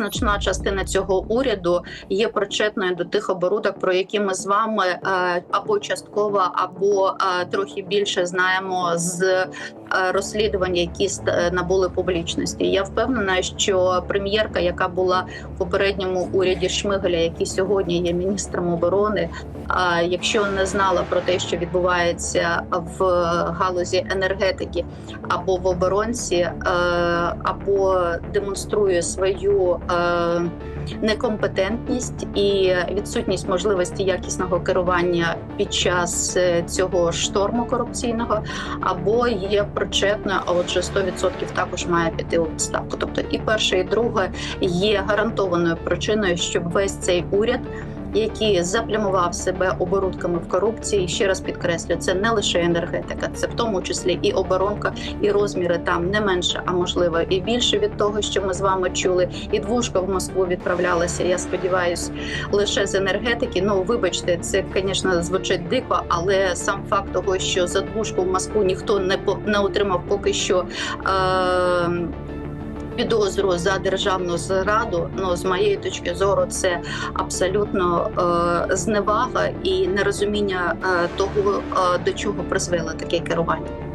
Значна частина цього уряду є причетною до тих оборудок, про які ми з вами е, або частково, або е, трохи більше знаємо з е, розслідувань, які набули публічності. Я впевнена, що прем'єрка, яка була в попередньому уряді Шмигаля, який сьогодні є міністром оборони, якщо не знала про те, що відбувається в галузі енергетики або в оборонці, або демонструє свою некомпетентність і відсутність можливості якісного керування під час е, цього шторму корупційного, або є причетна, а отже 100% також має піти у відставку. Тобто і перше, і друге є гарантованою причиною, щоб весь цей уряд який заплямував себе оборудками в корупції. Ще раз підкреслю, це не лише енергетика, це в тому числі і оборонка, і розміри там не менше, а можливо і більше від того, що ми з вами чули. І двушка в Москву відправлялася. Я сподіваюся, лише з енергетики. Ну вибачте, це, звісно, звучить дико, але сам факт того, що за двушку в Москву ніхто не по- не отримав поки що. Е- Підозру за державну зраду, ну з моєї точки зору, це абсолютно е, зневага і нерозуміння е, того, е, до чого призвело таке керування.